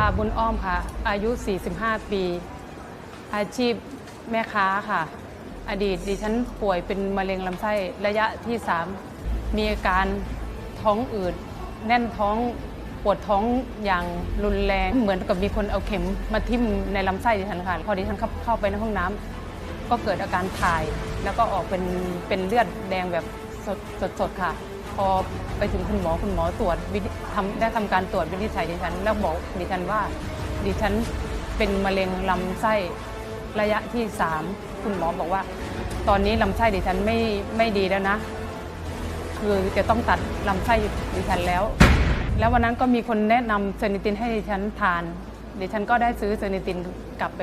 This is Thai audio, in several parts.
าบุญอ้อมค่ะ อายุ 45 ปี อาชีพแม่ค้าค่ะ อดีตดิฉันป่วยเป็นมะเร็งลำไส้ระยะที่ 3 มีอาการท้องอืด แน่นท้องปวดท้องอย่างรุนแรง เหมือนกับมีคนเอาเข็มมาทิ่มในลำไส้ดิฉันค่ะ พอดิฉันเข้าเข้าไปในห้องน้ำก็เกิดอาการถ่าย แล้วก็ออกเป็นเป็นเลือดแดงแบบสดสดสดค่ะ พอไปถึงคุณหมอคุณหมอตรวจทำได้ทำการตรวจวินิจฉัยดิฉัน แล้วบอกดิฉันว่า ดิฉันเป็นมะเร็งลำไส้ระยะที่ 3 คุณหมอบอกว่า ตอนนี้ลำไส้ดิฉันไม่ไม่ดีแล้วนะ คือจะต้องตัดลำไส้ดิฉันแล้ว แล้ววันนั้นก็มีคนแนะนำเซอร์นิตินให้ดิฉันทาน ดิฉันก็ได้ซื้อเซอร์นิตินกลับไป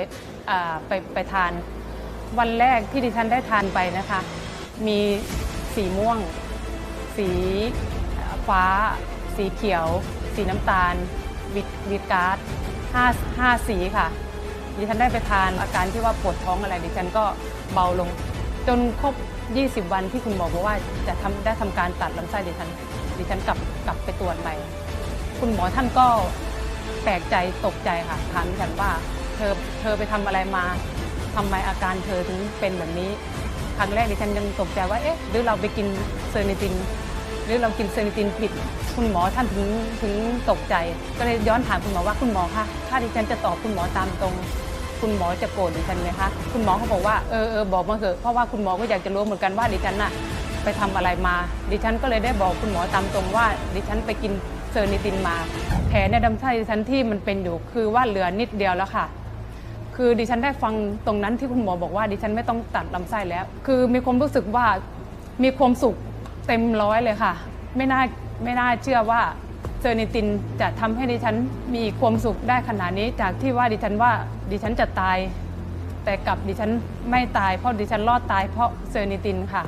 ไปไปทาน วันแรกที่ดิฉันได้ทานไปนะคะ มีสีม่วง สีฟ้า สีเขียว สีน้ำตาลวิตวิตการ์ดห้าห้าสีค่ะ ดิฉันได้ไปทานอาการที่ว่าปวดท้องอะไรดิฉันก็เบาลง จนครบ 20 วันที่คุณหมอบอกว่าจะทำได้ทำการตัดลำไส้ดิฉัน ดิฉันกลับกลับไปตรวจใหม่ คุณหมอท่านก็แปลกใจตกใจค่ะถามดิฉันว่าเธอเธอไปทำอะไรมาทำไมอาการเธอถึงเป็นแบบนี้ รั้งแรกดิฉันยังตกใจว่าเอ๊ะหรือเราไปกินเซอร์นิติน หรือเรากินเซอร์นิตินผิดคุณหมอท่านถึงถึงตกใจ ก็เลยย้อนถามคุณหมอว่าคุณหมอคะถ้าดิฉันจะตอบคุณหมอตามตรง คุณหมอจะโกรธดิฉันไหมคะคุณหมอเขาบอกว่าเออเออบอกมาเถอะเพราะว่าคุณหมอก็อยากจะรู้เหมือนกันว่าดิฉันน่ะไปทำอะไรมา ดิฉันก็เลยได้บอกคุณหมอตามตรงว่า ดิฉันไปกินเซอร์นิตินมา แผลในลำไส้ดิฉันที่มันเป็นอยู่คือว่าเหลือนิดเดียวแล้วค่ะ คือดิฉันได้ฟังตรงนั้นที่คุณหมอบอกว่าดิฉันไม่ต้องตัดลำไส้แล้ว คือมีความรู้สึกว่ามีความสุขเต็มร้อยเลยค่ะ ไม่น่าไม่น่าเชื่อว่าเซอร์นิตินจะทำให้ดิฉันมีความสุขได้ขนาดนี้ จากที่ว่าดิฉันว่าดิฉันจะตาย แต่กลับดิฉันไม่ตายเพราะดิฉันรอดตายเพราะเซอร์นิตินค่ะ